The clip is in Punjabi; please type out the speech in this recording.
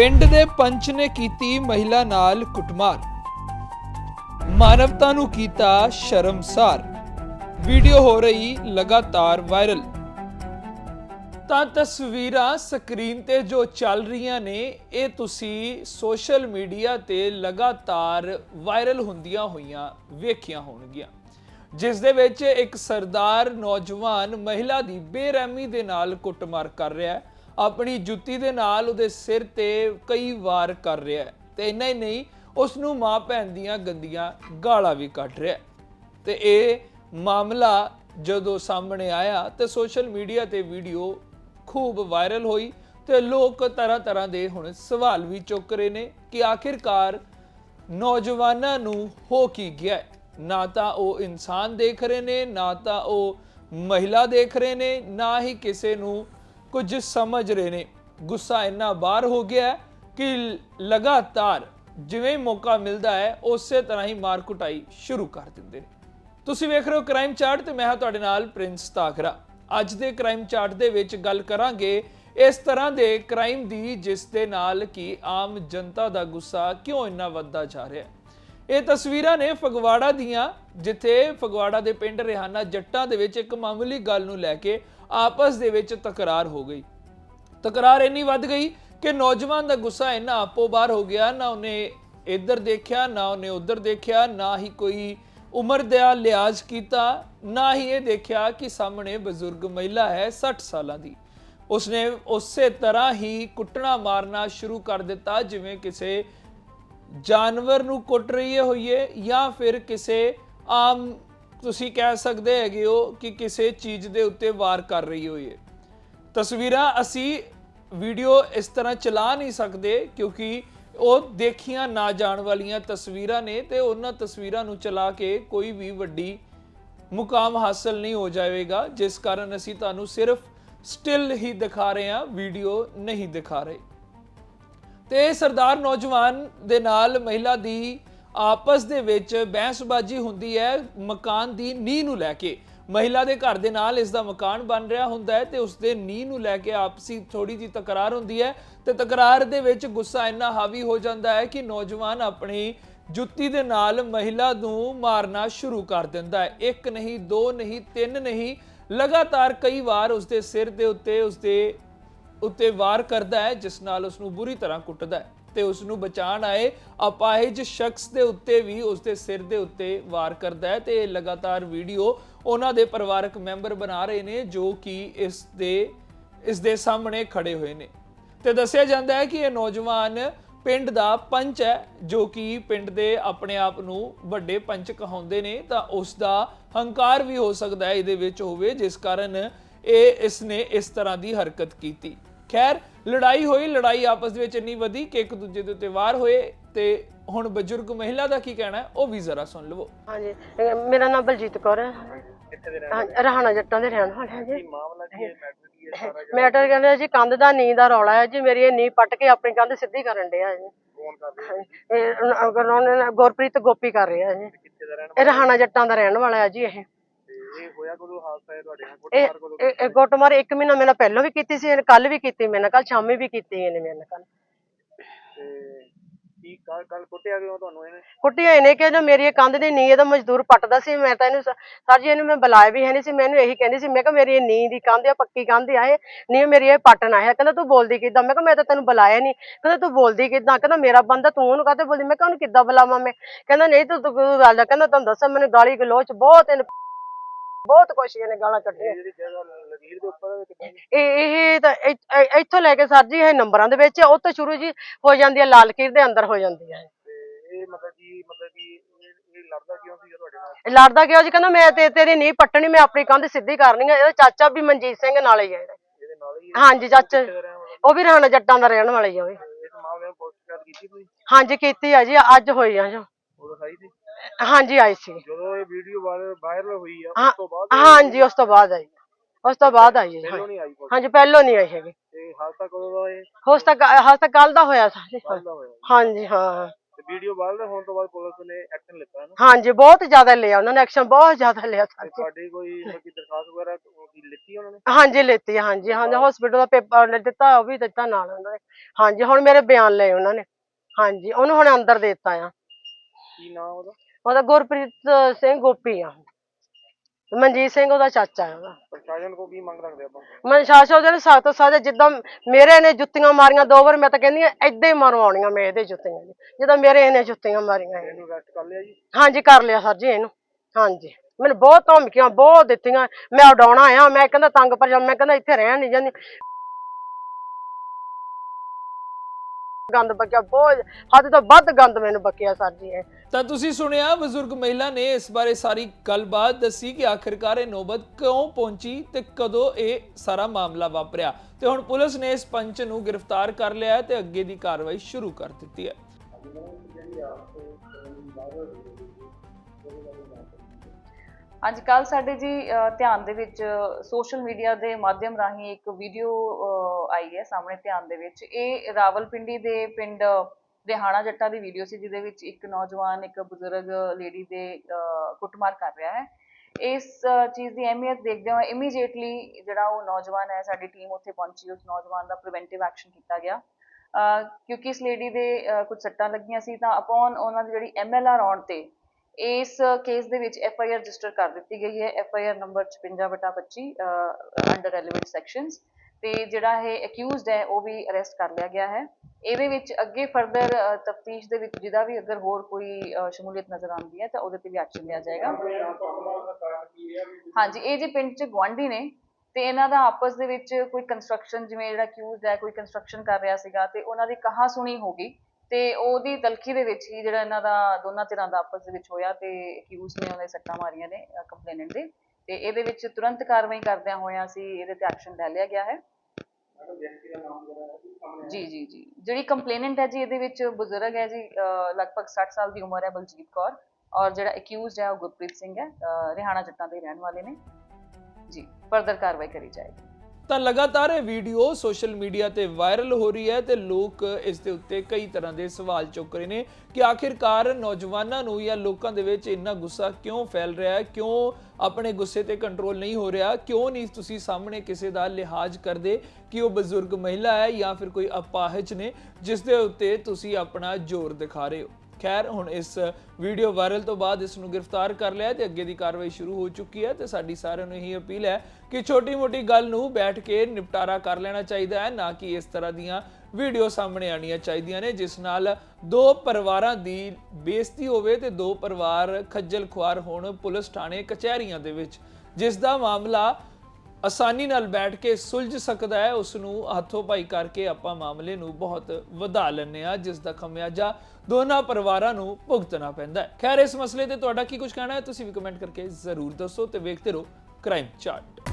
ਪਿੰਡ ਦੇ ਪੰਚ ਨੇ ਕੀਤੀ ਮਹਿਲਾ ਨਾਲ ਕੁੱਟਮਾਰ। ਮਾਨਵਤਾ ਨੂੰ ਕੀਤਾ ਸ਼ਰਮਸਾਰ। ਵੀਡੀਓ ਹੋ ਰਹੀ ਲਗਾਤਾਰ ਵਾਇਰਲ। ਤਾਂ ਤਸਵੀਰਾਂ ਸਕਰੀਨ ਤੇ ਜੋ ਚੱਲ ਰਹੀਆਂ ਨੇ, ਇਹ ਤੁਸੀਂ ਸੋਸ਼ਲ ਮੀਡੀਆ ਤੇ ਲਗਾਤਾਰ ਵਾਇਰਲ ਹੁੰਦੀਆਂ ਹੋਈਆਂ ਵੇਖੀਆਂ ਹੋਣਗੀਆਂ। ਜਿਸ ਦੇ ਵਿੱਚ ਇੱਕ ਸਰਦਾਰ ਨੌਜਵਾਨ ਮਹਿਲਾ ਦੀ ਬੇਰਹਿਮੀ ਦੇ ਨਾਲ ਕੁੱਟਮਾਰ ਕਰ ਰਿਹਾ ਹੈ। ਆਪਣੀ ਜੁੱਤੀ ਦੇ ਨਾਲ ਉਹਦੇ ਸਿਰ ਤੇ ਕਈ ਵਾਰ ਕਰ ਰਿਹਾ ਹੈ। ਤੇ ਇੰਨਾ ਹੀ ਨਹੀਂ ਉਸ ਨੂੰ ਮਾਂ ਭੈਣ ਦੀਆਂ ਗੰਦੀਆਂ ਗਾਲਾਂ ਵੀ ਕੱਢ ਰਿਹਾ ਹੈ। ਤੇ ਇਹ ਮਾਮਲਾ ਜਦੋਂ ਸਾਹਮਣੇ ਆਇਆ ਤੇ ਸੋਸ਼ਲ ਮੀਡੀਆ ਤੇ ਵੀਡੀਓ ਖੂਬ ਵਾਇਰਲ ਹੋਈ ਤੇ ਲੋਕ ਤਰ੍ਹਾਂ ਤਰ੍ਹਾਂ ਦੇ ਹੁਣ ਸਵਾਲ ਵੀ ਚੁੱਕ ਰਹੇ ਨੇ ਕਿ ਆਖਿਰਕਾਰ ਨੌਜਵਾਨਾਂ ਨੂੰ ਹੋ ਕੀ ਗਿਆ ਨਾ ਤਾਂ ਉਹ ਇਨਸਾਨ ਦੇਖ ਰਹੇ ਨੇ, ਨਾ ਤਾਂ ਉਹ ਮਹਿਲਾ ਦੇਖ ਰਹੇ ਨੇ, ਨਾ ਹੀ ਕਿਸੇ ਨੂੰ ਕੁਝ ਸਮਝ ਰਹੇ ਨੇ। ਗੁੱਸਾ ਇੰਨਾ ਬਾਹਰ ਹੋ ਗਿਆ ਕਿ ਲਗਾਤਾਰ ਜਿਵੇਂ ਮੌਕਾ ਮਿਲਦਾ ਹੈ, ਉਸੇ ਤਰ੍ਹਾਂ ਹੀ ਮਾਰ ਕੁਟਾਈ ਸ਼ੁਰੂ ਕਰ ਦਿੰਦੇ ਨੇ। ਤੁਸੀਂ ਵੇਖ ਰਹੇ ਹੋ ਕ੍ਰਾਈਮ ਚਾਰਟ ਤੇ ਮੈਂ ਹਾਂ ਤੁਹਾਡੇ ਨਾਲ ਪ੍ਰਿੰਸ ਤਾਖਰਾ ਅੱਜ ਦੇ ਕ੍ਰਾਈਮ ਚਾਰਟ ਦੇ ਵਿੱਚ ਗੱਲ ਕਰਾਂਗੇ ਇਸ ਤਰ੍ਹਾਂ ਦੇ ਕ੍ਰਾਈਮ ਦੀ, ਜਿਸ ਦੇ ਨਾਲ ਕਿ ਆਮ ਜਨਤਾ ਦਾ ਗੁੱਸਾ ਕਿਉਂ ਇੰਨਾ ਵੱਧਦਾ ਜਾ ਰਿਹਾ ਹੈ। ਇਹ ਤਸਵੀਰਾਂ ਨੇ ਫਗਵਾੜਾ ਦੀਆਂ, ਜਿੱਥੇ ਫਗਵਾੜਾ ਦੇ ਪਿੰਡ ਰਿਹਾਨਾ ਜੱਟਾਂ ਦੇ ਵਿੱਚ ਇੱਕ ਮਾਮੂਲੀ ਗੱਲ ਨੂੰ ਲੈ ਕੇ ਆਪਸ ਦੇ ਵਿੱਚ ਤਕਰਾਰ ਹੋ ਗਈ। ਤਕਰਾਰ ਇੰਨੀ ਵੱਧ ਗਈ ਕਿ ਨੌਜਵਾਨ ਦਾ ਗੁੱਸਾ ਇੰਨਾ ਆਪੋ ਬਾਹਰ ਹੋ ਗਿਆ, ਨਾ ਉਹਨੇ ਇੱਧਰ ਦੇਖਿਆ, ਨਾ ਉਹਨੇ ਉੱਧਰ ਦੇਖਿਆ, ਨਾ ਹੀ ਕੋਈ ਉਮਰ ਦਾ ਲਿਹਾਜ਼ ਕੀਤਾ, ਨਾ ਹੀ ਇਹ ਦੇਖਿਆ ਕਿ ਸਾਹਮਣੇ ਬਜ਼ੁਰਗ ਮਹਿਲਾ ਹੈ 60 ਸਾਲਾਂ ਦੀ। ਉਸਨੇ ਉਸੇ ਤਰ੍ਹਾਂ ਹੀ ਕੁੱਟਣਾ ਮਾਰਨਾ ਸ਼ੁਰੂ ਕਰ ਦਿੱਤਾ, ਜਿਵੇਂ ਕਿਸੇ ਜਾਨਵਰ ਨੂੰ ਕੁੱਟ ਰਹੀ ਹੋਈਏ ਜਾਂ ਫਿਰ ਕਿਸੇ ਆਮ ਤੁਸੀਂ ਕਹਿ ਸਕਦੇ ਹੈਗੇ ਹੋ ਕਿ ਕਿਸੇ ਚੀਜ਼ ਦੇ ਉੱਤੇ ਵਾਰ ਕਰ ਰਹੀ ਹੋਈਏ ਤਸਵੀਰਾਂ ਅਸੀਂ ਵੀਡੀਓ ਇਸ ਤਰ੍ਹਾਂ ਚਲਾ ਨਹੀਂ ਸਕਦੇ ਕਿਉਂਕਿ ਉਹ ਦੇਖੀਆਂ ਨਾ ਜਾਣ ਵਾਲੀਆਂ ਤਸਵੀਰਾਂ ਨੇ ਤੇ ਉਹਨਾਂ ਤਸਵੀਰਾਂ ਨੂੰ ਚਲਾ ਕੇ ਕੋਈ ਵੀ ਵੱਡੀ ਮੁਕਾਮ ਹਾਸਲ ਨਹੀਂ ਹੋ ਜਾਵੇਗਾ, ਜਿਸ ਕਾਰਨ ਅਸੀਂ ਤੁਹਾਨੂੰ ਸਿਰਫ ਸਟਿਲ ਹੀ ਦਿਖਾ ਰਹੇ ਹਾਂ, ਵੀਡੀਓ ਨਹੀਂ ਦਿਖਾ ਰਹੇ। ਤੇ ਸਰਦਾਰ ਨੌਜਵਾਨ ਦੇ ਨਾਲ ਮਹਿਲਾ ਦੀ ਆਪਸ ਦੇ ਵਿੱਚ ਬਹਿਸਬਾਜ਼ੀ ਹੁੰਦੀ ਹੈ ਮਕਾਨ ਦੀ ਨੀਂਹ ਨੂੰ ਲੈ ਕੇ। ਮਹਿਲਾ ਦੇ ਘਰ ਦੇ ਨਾਲ ਇਸ ਦਾ ਮਕਾਨ ਬਣ ਰਿਹਾ ਹੁੰਦਾ ਹੈ ਤੇ ਉਸ ਦੇ ਨੀਂਹ ਨੂੰ ਲੈ ਕੇ ਆਪਸੀ ਥੋੜੀ ਜੀ ਤਕਰਾਰ ਹੁੰਦੀ ਹੈ। ਤੇ ਤਕਰਾਰ ਦੇ ਵਿੱਚ ਗੁੱਸਾ ਇੰਨਾ ਹਾਵੀ ਹੋ ਜਾਂਦਾ ਹੈ ਕਿ ਨੌਜਵਾਨ ਆਪਣੀ ਜੁੱਤੀ ਦੇ ਨਾਲ ਮਹਿਲਾ ਨੂੰ ਮਾਰਨਾ ਸ਼ੁਰੂ ਕਰ ਦਿੰਦਾ ਹੈ। ਇੱਕ ਨਹੀਂ, ਦੋ ਨਹੀਂ, ਤਿੰਨ ਨਹੀਂ, ਲਗਾਤਾਰ ਕਈ ਵਾਰ ਉਸ ਦੇ ਸਿਰ ਦੇ ਉੱਤੇ ਉਸ ਦੇ ਉੱਤੇ ਵਾਰ ਕਰਦਾ ਹੈ, ਜਿਸ ਨਾਲ ਉਸ ਨੂੰ ਬੁਰੀ ਤਰ੍ਹਾਂ ਕੁੱਟਦਾ ਹੈ। ਤੇ ਉਸ ਨੂੰ ਬਚਾਉਣ ਆਏ। ਅਪਾਹਿਜ ਸ਼ਖਸ ਦੇ ਉੱਤੇ ਵੀ ਉਸ ਦੇ ਸਿਰ ਦੇ ਉੱਤੇ ਵਾਰ ਕਰਦਾ ਹੈ ਤੇ ਲਗਾਤਾਰ ਵੀਡੀਓ ਉਹਨਾਂ ਦੇ ਪਰਿਵਾਰਕ ਮੈਂਬਰ ਬਣਾ ਰਹੇ ਨੇ ਜੋ ਕਿ ਇਸ ਦੇ ਇਸ ਦੇ ਸਾਹਮਣੇ ਖੜੇ ਹੋਏ ਨੇ। ਤੇ ਦੱਸਿਆ ਜਾਂਦਾ ਹੈ ਕਿ ਇਹ ਨੌਜਵਾਨ ਪਿੰਡ ਦਾ ਪੰਚ ਹੈ, ਜੋ ਕਿ ਪਿੰਡ ਦੇ ਆਪਣੇ ਆਪ ਨੂੰ ਵੱਡੇ ਪੰਚ ਕਹਾਉਂਦੇ ਨੇ। ਤਾਂ ਉਸ ਦਾ ਹੰਕਾਰ ਵੀ ਹੋ ਸਕਦਾ ਹੈ ਇਹਦੇ ਵਿੱਚ ਹੋਵੇ, ਜਿਸ ਕਾਰਨ ਇਹ ਇਸ ਨੇ ਇਸ ਤਰ੍ਹਾਂ ਦੀ ਹਰਕਤ ਕੀਤੀ। ਖੈਰ ਲੜਾਈ ਹੋਈ ਲੜਾਈ ਆਪਸ ਦੇ ਵਿੱਚ ਇੰਨੀ ਵਧੀ ਕਿ ਇੱਕ ਦੂਜੇ ਦੇ ਉੱਤੇ ਵਾਰ ਹੋਏ ਤੇ ਹੁਣ ਬਜ਼ੁਰਗ ਮਹਿਲਾ ਦਾ ਕੀ ਕਹਿਣਾ ਹੈ? ਉਹ ਵੀ ਜ਼ਰਾ ਸੁਣ ਲਵੋ। ਹਾਂਜੀ ਮੇਰਾ ਨਾਮ ਬਲਜੀਤ ਕੌਰ ਹੈ। ਹਾਂ ਰਹਾਣਾ ਜੱਟਾਂ ਦੇ ਰਹਿਣ ਵਾਲੇ ਹਾਂ ਜੀ। ਮਾਮਲਾ ਕੀ ਹੈ? ਮੈਟਰ ਕੀ ਹੈ ਸਾਰਾ ਮੈਟਰ ਕਹਿੰਦੇ ਜੀ ਕੰਧ ਦਾ ਨੀਂਹ ਦਾ ਰੌਲਾ ਹੈ ਜੀ ਮੇਰੀ ਇਹ ਨੀਂਹ ਪੱਟ ਕੇ ਆਪਣੀ ਕੰਧ ਸਿੱਧੀ ਕਰਨ ਡਿਆ ਜੀ। ਕੌਣ ਕਰ ਰਿਹਾ? ਇਹ ਅਗਰ ਉਹਨਾਂ ਨੇ ਗੁਰਪ੍ਰੀਤ ਗੋਪੀ ਕਰ ਰਿਹਾ ਜੀ। ਕਿੱਥੇ ਦਾ ਰਹਿਣ ਇਹ ਰਹਾਣਾ ਜੱਟਾਂ ਦਾ ਰਹਿਣ ਵਾਲਾ ਹੈ ਜੀ ਇਹ। ਇਹ ਹੋਇਆ ਕਦੋਂ ਹਾਦਸਾ ਹੈ ਤੁਹਾਡੇ ਨਾਲ? ਇਹ ਕੁੱਟਮਾਰ ਕਦੋਂ ਇਹ- ਇਹ ਗੁੱਟਮਾਰ ਇੱਕ ਮਹੀਨਾ ਮੇਰੇ ਨਾਲ ਪਹਿਲਾਂ ਵੀ ਕੀਤੀ ਸੀ ਇਹਨੇ ਕੱਲ ਵੀ ਕੀਤੀ ਮੇਰੇ ਨਾਲ ਕੱਲ ਸ਼ਾਮੀ ਵੀ ਕੀਤੀ ਇਹਨੇ ਮੇਰੇ ਨਾਲ ਕੱਲ ਤੇ ਕੀ ਕੱਲ ਕੱਲ ਕੁੱਟਿਆ ਕਿਉਂ ਤੁਹਾਨੂੰ ਇਹਨੇ? ਕੁੱਟੀਆਂ ਇਹਨੇ ਕਿ ਜੋ ਮੇਰੀ ਇਹ ਕੰਧ ਦੀ ਨੀਂਹ ਇਹਦਾ ਮਜ਼ਦੂਰ ਪੱਟਦਾ ਸੀ ਮੈਂ ਤਾਂ ਇਹਨੂੰ ਸ- ਸਰ ਜੀ ਇਹਨੂੰ ਮੈਂ ਬੁਲਾਇਆ ਵੀ ਹੈ ਨਹੀਂ ਸੀ ਮੈਨੂੰ ਇਹੀ ਕਹਿੰਦੀ ਸੀ ਮੈਂ ਕਿਹਾ ਮੇਰੀ ਇਹ ਨੀਂਹ ਦੀ ਕੰਧ ਆ ਪੱਕੀ ਕੰਧ ਆ ਇਹ ਨੀਂਹ ਮੇਰੀ ਇਹ ਪੱਟਣ ਆਇਆ। ਕਹਿੰਦਾ ਤੂੰ ਬੋਲਦੀ ਕਿੱਦਾਂ? ਮੈਂ ਕਿਹਾ ਮੈਂ ਤਾਂ ਤੈਨੂੰ ਬੁਲਾਇਆ ਨਹੀਂ। ਕਹਿੰਦਾ ਤੂੰ ਬੋਲਦੀ ਕਿੱਦਾਂ? ਕਹਿੰਦਾ ਮੇਰਾ ਬੰਦਾ ਤੂੰ ਉਹਨੂੰ ਕਾਹਤੇ ਬੋਲਦੀ? ਮੈਂ ਕਿਹਾ ਉਹਨੂੰ ਕਿੱਦਾਂ ਬੁਲਾਵਾਂ ਮੈਂ? ਕਹਿੰਦਾ ਨਹੀਂ ਤੂੰ ਤੂੰ ਗੱਲ ਆ। ਕਹਿੰਦਾ ਤੁਹਾਨੂੰ ਦੱਸਾਂ ਮੈਨੂੰ ਗਾਲੀ ਗਲੋਚ ਬਹੁਤ ਇਹਨੇ ਬਹੁਤ ਕੁਛ ਇਹਨੇ ਗਾਲਾਂ ਕੱਢੀਆਂ। ਇਹ ਜਿਹੜੀ ਜਗ੍ਹਾ ਲਗੀਰ ਦੇ ਉੱਪਰ ਹੈ ਕਿੱਦਾਂ ਦੀ? ਇਹ ਇਹ ਤਾਂ ਇ- ਇ- ਇੱਥੋਂ ਲੈ ਕੇ ਸਰ ਜੀ ਇਹ ਨੰਬਰਾਂ ਦੇ ਵਿੱਚ ਉਹ ਤੋਂ ਸ਼ੁਰੂ ਜੀ ਹੋ ਜਾਂਦੀ ਹੈ ਲਾਲ ਕੀਰ ਦੇ ਅੰਦਰ ਹੋ ਜਾਂਦੀ ਹੈ ਇਹ। ਮਤਲਬ ਕੀ ਮਤਲਬ ਕਿ ਇਹ ਇਹ ਲੜਦਾ ਕਿਉਂ ਸੀ ਤੁਹਾਡੇ ਨਾਲ? ਇਹ ਲੜਦਾ ਕਿਉਂ ਜੀ? ਕਹਿੰਦਾ ਮੈਂ ਤੇ ਤੇਰੀ ਨਹੀਂ ਪੱਟਣੀ ਮੈਂ ਆਪਣੀ ਕੰਧ ਸਿੱਧੀ ਕਰਨੀ ਆ ਇਹਦਾ ਚਾਚਾ ਵੀ ਮਨਜੀਤ ਸਿੰਘ ਨਾਲ ਹੀ ਹੈ ਇਹਦਾ। ਇਹਦੇ ਨਾਲ ਹੀ ਹਾਂਜੀ ਚਾਚਾ। ਉਹ ਵੀ ਰਾਣਾ ਜੱਟਾਂ ਦਾ ਰਹਿਣ ਵਾਲਾ ਹੀ ਆ ਉਹ ਵੀ। ਤੇ ਇਸ ਮਾਮਲੇ ਨੂੰ ਪੁਲਿਸ ਸ਼ਿਕਾਇਤ ਕੀਤੀ ਤੁਸੀਂ? ਹਾਂਜੀ ਕੀਤੀ ਆ ਜੀ ਅੱਜ ਹੋਈ ਆ ਜੋ। ਉਦੋਂ ਸਾਈ ਸੀ? ਹਾਂਜੀ ਆਈ ਸੀ ਜਦੋਂ ਇਹ ਵੀਡੀਓ ਵਾਇਰਲ ਹੋਈ ਆ ਹਾਂ ਉਸ ਤੋਂ ਬਾਅਦ ਹਾਂਜੀ ਉਸ ਤੋਂ ਬਾਅਦ ਆਈ ਉਸ ਤੋਂ ਬਾਅਦ ਆਈ ਹੈ ਪਹਿਲੋਂ ਨਹੀਂ ਆਈ ਪੁਲਿਸ ਹਾਂਜੀ ਪਹਿਲੋਂ ਨਹੀਂ ਆਈ ਹੈਗੀ ਤੇ ਹਾਦਸਾ ਕਦੋਂ ਦਾ ਇਹ ਉਸ ਤੱਕ ਹਸ ਤੱਕ ਕੱਲ ਦਾ ਹੋਇਆ ਸੀ ਕੱਲ ਦਾ ਹੋਇਆ ਹਾਂਜੀ ਹਾਂ ਤੇ ਵੀਡੀਓ ਵਾਇਰਲ ਹੋਣ ਤੋਂ ਬਾਅਦ ਪੁਲਿਸ ਨੇ ਐਕਸ਼ਨ ਲਿੱਤਾ ਹੈ ਨਾ ਹਾਂਜੀ ਬਹੁਤ ਜ਼ਿਆਦਾ ਲਿਆ ਉਹਨਾਂ ਨੇ ਐਕਸ਼ਨ ਬਹੁਤ ਜ਼ਿਆਦਾ ਲਿਆ ਸਰ ਤੇ ਜੀ ਤੁਹਾਡੀ ਕੋਈ ਮਤਲਬ ਕਿ ਦਰਖਾਸਤ ਵਗੈਰਾ ਉਹਦੀ ਲਿੱਤੀ ਉਹਨਾਂ ਨੇ ਹਾਂਜੀ ਲੈਤੀ ਆ, ਹਾਂਜੀ ਹਾਂਜੀ ਹਸਪੀਟਲ ਦਾ ਪੇਪਰ ਦਿੱਤਾ ਉਹ ਵੀ ਦਿੱਤਾ ਨਾਲ ਉਹਨਾਂ ਨੇ। ਹਾਂਜੀ ਹੁਣ ਮੇਰੇ ਬਿਆਨ ਲਏ ਉਹਨਾਂ ਨੇ। ਹਾਂਜੀ ਉਹਨੂੰ ਹੁਣ ਅੰਦਰ ਦੇ ਦਿੱਤਾ ਆ। ਕੀ ਨਾਮ ਉਹਦਾ? ਉਹਦਾ ਗੁਰਪ੍ਰੀਤ ਸਿੰਘ ਗੋਪੀ ਆ। ਮਨਜੀਤ ਸਿੰਘ ਉਹਦਾ ਚਾਚਾ ਆ ਉਹਦਾ। ਪ੍ਰਸ਼ਾਸਨ ਕੋ ਕੀ ਮੰਗ ਰੱਖਦੇ ਆਪਾਂ? ਮਨਸ਼ਾਸਾ ਉਹਦੇ ਸਖਤ ਸਜ਼ਾ ਜਿੱਦਾਂ ਮੇਰੇ ਨੇ ਜੁੱਤੀਆਂ ਮਾਰੀਆਂ ਦੋ ਵਾਰ ਮੈਂ ਤਾਂ ਕਹਿੰਦੀ ਆ ਏਦਾਂ ਹੀ ਮਰਵਾਉਣੀਆਂ ਮੈਂ ਇਹਦੇ ਜੁੱਤੀਆਂ ਜਿੱਦਾਂ ਮੇਰੇ ਇਹਨੇ ਜੁੱਤੀਆਂ ਮਾਰੀਆਂ ਇਹਨੇ। ਇਹਨੂੰ ਅਰੈਸਟ ਕਰ ਲਿਆ ਜੀ? ਹਾਂਜੀ ਕਰ ਲਿਆ ਸਰ ਜੀ ਇਹਨੂੰ। ਹਾਂਜੀ। ਮੈਨੂੰ ਬਹੁਤ ਧਮਕੀਆਂ ਬਹੁਤ ਦਿੱਤੀਆਂ। ਮੈਂ ਉਡਾਉਣਾ ਆ। ਮੈਂ ਕਹਿੰਦਾ ਤੰਗ ਪਰ ਮੈਂ ਕਹਿੰਦਾ ਇੱਥੇ ਰਹਿਣ ਨਹੀਂ ਜਾਂਦੀ। ਗੰਦ ਬਕਿਆ, ਬਹੁਤ ਹੱਦ ਤੋਂ ਵੱਧ ਗੰਦ ਮੈਨੂੰ ਬਕਿਆ ਸਰ ਜੀ ਇਹ। ਤਾਂ ਤੁਸੀਂ ਸੁਣਿਆ, ਬਜ਼ੁਰਗ ਮਹਿਲਾ ਨੇ ਇਸ ਬਾਰੇ ਸਾਰੀ ਗੱਲਬਾਤ ਦੱਸੀ ਕਿ ਆਖਿਰਕਾਰ ਇਹ ਨੌਬਤ ਕਿਉਂ ਪਹੁੰਚੀ ਤੇ ਕਦੋਂ ਇਹ ਸਾਰਾ ਮਾਮਲਾ ਵਾਪਰਿਆ। ਤੇ ਹੁਣ ਪੁਲਿਸ ਨੇ ਇਸ ਪੰਚ ਨੂੰ ਗ੍ਰਿਫਤਾਰ ਕਰ ਲਿਆ ਹੈ ਤੇ ਅੱਗੇ ਦੀ ਕਾਰਵਾਈ ਸ਼ੁਰੂ ਕਰ ਦਿੱਤੀ ਹੈ। ਅੱਜ ਕੱਲ ਸਾਡੇ ਜੀ ਧਿਆਨ ਦੇ ਵਿੱਚ ਸੋਸ਼ਲ ਮੀਡੀਆ ਦੇ ਮਾਧਿਅਮ ਰਾਹੀਂ ਇੱਕ ਵੀਡੀਓ ਆਈ ਹੈ ਸਾਹਮਣੇ ਧਿਆਨ ਦੇ ਵਿੱਚ। ਇਹ ਰਾਵਲਪਿੰਡੀ ਦੇ ਪਿੰਡ ਰਿਹਾਣਾ ਜੱਟਾ ਦੀ ਵੀਡੀਓ ਸੀ, ਜਿਹਦੇ ਵਿੱਚ ਇੱਕ ਨੌਜਵਾਨ, ਇੱਕ ਬਜ਼ੁਰਗ ਲੇਡੀ ਦੇ ਕੁੱਟਮਾਰ ਕਰ ਰਿਹਾ ਹੈ। ਇਸ ਚੀਜ਼ ਦੀ ਅਹਿਮੀਅਤ ਦੇਖਦੇ ਹੋਏ ਇਮੀਡੀਏਟਲੀ ਜਿਹੜਾ ਉਹ ਨੌਜਵਾਨ ਹੈ, ਸਾਡੀ ਟੀਮ ਉੱਥੇ ਪਹੁੰਚੀ। ਉਸ ਨੌਜਵਾਨ ਦਾ ਪ੍ਰੀਵੈਂਟਿਵ ਐਕਸ਼ਨ ਕੀਤਾ ਗਿਆ। ਕਿਉਂਕਿ ਇਸ ਲੇਡੀ ਦੇ ਕੁਝ ਸੱਟਾਂ ਲੱਗੀਆਂ ਸੀ, ਤਾਂ ਅਪੋਨ ਉਹਨਾਂ ਦੀ ਜਿਹੜੀ ਐਮਐਲਆਰ ਆਉਣ ਤੇ ਇਸ ਕੇਸ ਦੇ ਵਿੱਚ ਐਫ ਆਈ ਆਰ ਰਜਿਸਟਰ ਕਰ ਦਿੱਤੀ ਗਈ ਹੈ। F I R number 56/25 under relevant sections ਤੇ ਜਿਹੜਾ ਇਹ ਅਕਿਊਜ਼ਡ ਹੈ, ਉਹ ਵੀ ਅਰੈਸਟ ਕਰ ਲਿਆ ਗਿਆ ਹੈ। ਇਹਦੇ ਵਿੱਚ ਅੱਗੇ ਫਰਦਰ ਤਫਤੀਸ਼ ਦੇ ਵਿੱਚ ਜਿਹਦਾ ਵੀ ਅਗਰ ਹੋਰ ਕੋਈ ਸ਼ਮੂਲੀਅਤ ਨਜ਼ਰ ਆਉਂਦੀ ਹੈ, ਤਾਂ ਉਹਦੇ ਤੇ ਵੀ ਐਕਸ਼ਨ ਲਿਆ ਜਾਏਗਾ। ਹਾਂਜੀ, ਇਹ ਜੇ ਪਿੰਡ ਚ ਗੁਆਂਢੀ ਨੇ ਤੇ ਇਹਨਾਂ ਦਾ ਆਪਸ ਦੇ ਵਿੱਚ ਕੋਈ ਕੰਸਟਰਕਸ਼ਨ ਜਿਵੇਂ ਜਿਹੜਾ ਅਕਿਊਜ਼ਡ ਹੈ, ਕੋਈ ਕੰਸਟਰਕਸ਼ਨ ਕਰ ਰਿਹਾ ਸੀਗਾ ਤੇ ਉਹਨਾਂ ਦੀ ਕਹਾ ਸੁਣੀ ਹੋ ਗਈ। ਤੇ ਉਹਦੀ ਤਲਖੀ ਦੇ ਵਿੱਚ ਹੀ ਜਿਹੜਾ ਇਹਨਾਂ ਦਾ ਦੋਨਾਂ ਧਿਰਾਂ ਦਾ ਆਪਸ ਦੇ ਵਿੱਚ ਹੋਇਆ ਤੇ ਅਕਿਊਜ਼ ਨੇ ਉਹਨੇ ਸੱਟਾਂ ਮਾਰੀਆਂ ਨੇ ਕੰਪਲੇਨੈਂਟ ਦੇ ਤੇ ਇਹਦੇ ਵਿੱਚ ਤੁਰੰਤ ਕਾਰਵਾਈ ਕਰਦਿਆਂ ਹੋਇਆਂ ਸੀ ਇਹਦੇ ਤੇ ਐਕਸ਼ਨ ਲੈ ਲਿਆ ਗਿਆ ਹੈ। ਜੀ ਜੀ ਜੀ। ਜਿਹੜੀ ਕੰਪਲੇਨੈਂਟ ਹੈ ਜੀ ਇਹਦੇ ਵਿੱਚ ਬਜ਼ੁਰਗ ਹੈ ਜੀ ਲਗਭਗ 60 ਸਾਲ ਦੀ ਉਮਰ ਹੈ ਬਲਜੀਤ ਕੌਰ ਔਰ ਜਿਹੜਾ ਅਕਿਊਜ਼ਡ ਹੈ ਉਹ ਗੁਰਪ੍ਰੀਤ ਸਿੰਘ ਹੈ ਰਿਹਾਣਾ ਜੱਟਾਂ ਦੇ ਰਹਿਣ ਵਾਲੇ ਨੇ। ਜੀ ਫਰਦਰ ਕਾਰਵਾਈ ਕਰੀ ਜਾਏਗੀ। ਤਾਂ ਲਗਾਤਾਰ ਇਹ ਵੀਡੀਓ ਸੋਸ਼ਲ ਮੀਡੀਆ ਤੇ ਵਾਇਰਲ ਹੋ ਰਹੀ ਹੈ ਤੇ ਲੋਕ ਇਸ ਦੇ ਉੱਤੇ ਕਈ ਤਰ੍ਹਾਂ ਦੇ ਸਵਾਲ ਚੁੱਕ ਰਹੇ ਨੇ ਕਿ ਆਖਿਰਕਾਰ ਨੌਜਵਾਨਾਂ ਨੂੰ ਜਾਂ ਲੋਕਾਂ ਦੇ ਵਿੱਚ ਇੰਨਾ ਗੁੱਸਾ ਕਿਉਂ ਫੈਲ ਰਿਹਾ ਹੈ? ਕਿਉਂ ਆਪਣੇ ਗੁੱਸੇ ਤੇ ਕੰਟਰੋਲ ਨਹੀਂ ਹੋ ਰਿਹਾ? ਕਿਉਂ ਨਹੀਂ ਤੁਸੀਂ ਸਾਹਮਣੇ ਕਿਸੇ ਦਾ ਲਿਹਾਜ਼ ਕਰਦੇ ਕਿ ਉਹ ਬਜ਼ੁਰਗ ਮਹਿਲਾ ਹੈ ਜਾਂ ਫਿਰ ਕੋਈ ਅਪਾਹਜ ਨੇ, ਜਿਸ ਦੇ ਉੱਤੇ ਤੁਸੀਂ ਆਪਣਾ ਜ਼ੋਰ ਦਿਖਾ ਰਹੇ ਹੋ? ਖੈਰ, ਹੁਣ ਇਸ ਵੀਡੀਓ ਵਾਇਰਲ ਤੋਂ ਬਾਅਦ ਇਸ ਨੂੰ ਗ੍ਰਿਫਤਾਰ ਕਰ ਲਿਆ ਤੇ ਅੱਗੇ ਦੀ ਕਾਰਵਾਈ ਸ਼ੁਰੂ ਹੋ ਚੁੱਕੀ ਹੈ ਤੇ ਸਾਡੀ ਸਾਰਿਆਂ ਨੂੰ ਇਹੀ ਅਪੀਲ ਹੈ ਕਿ ਛੋਟੀ-ਮੋਟੀ ਗੱਲ ਨੂੰ ਬੈਠ ਕੇ ਨਿਪਟਾਰਾ ਕਰ ਲੈਣਾ ਚਾਹੀਦਾ ਹੈ, ਨਾ ਕਿ ਇਸ ਤਰ੍ਹਾਂ ਦੀਆਂ ਵੀਡੀਓ ਸਾਹਮਣੇ ਆਉਣੀਆਂ ਚਾਹੀਦੀਆਂ ਨੇ, ਜਿਸ ਨਾਲ ਦੋ ਪਰਿਵਾਰਾਂ ਦੀ ਬੇਇੱਜ਼ਤੀ ਹੋਵੇ ਤੇ ਦੋ ਪਰਿਵਾਰ ਖੱਜਲ ਖੁਆਰ ਹੋਣ ਪੁਲਿਸ ਥਾਣੇ ਕਚਹਿਰੀਆਂ ਦੇ ਵਿੱਚ। ਜਿਸ ਦਾ ਮਾਮਲਾ ਆਸਾਨੀ ਨਾਲ ਬੈਠ ਕੇ ਸੁਲਝ ਸਕਦਾ ਹੈ ਉਸ ਨੂੰ ਹੱਥੋਂ ਪਾਈ ਕਰਕੇ ਆਪਾਂ ਮਾਮਲੇ ਨੂੰ ਬਹੁਤ ਵਧਾ ਲੈਂਦੇ ਆ ਜਿਸ ਦਾ ਖਮਿਆਜਾ ਦੋਨਾਂ ਪਰਿਵਾਰਾਂ ਨੂੰ ਭੁਗਤਣਾ ਪੈਂਦਾ ਹੈ। ਖੈਰ, ਇਸ ਮਸਲੇ ਤੇ ਤੁਹਾਡਾ ਕੀ ਕੁਝ ਕਹਿਣਾ ਹੈ, ਤੁਸੀਂ ਵੀ ਕਮੈਂਟ ਕਰਕੇ ਜ਼ਰੂਰ ਦੱਸੋ ਤੇ ਵੇਖਦੇ ਰਹੋ ਕ੍ਰਾਈਮ ਚਾਰਟ।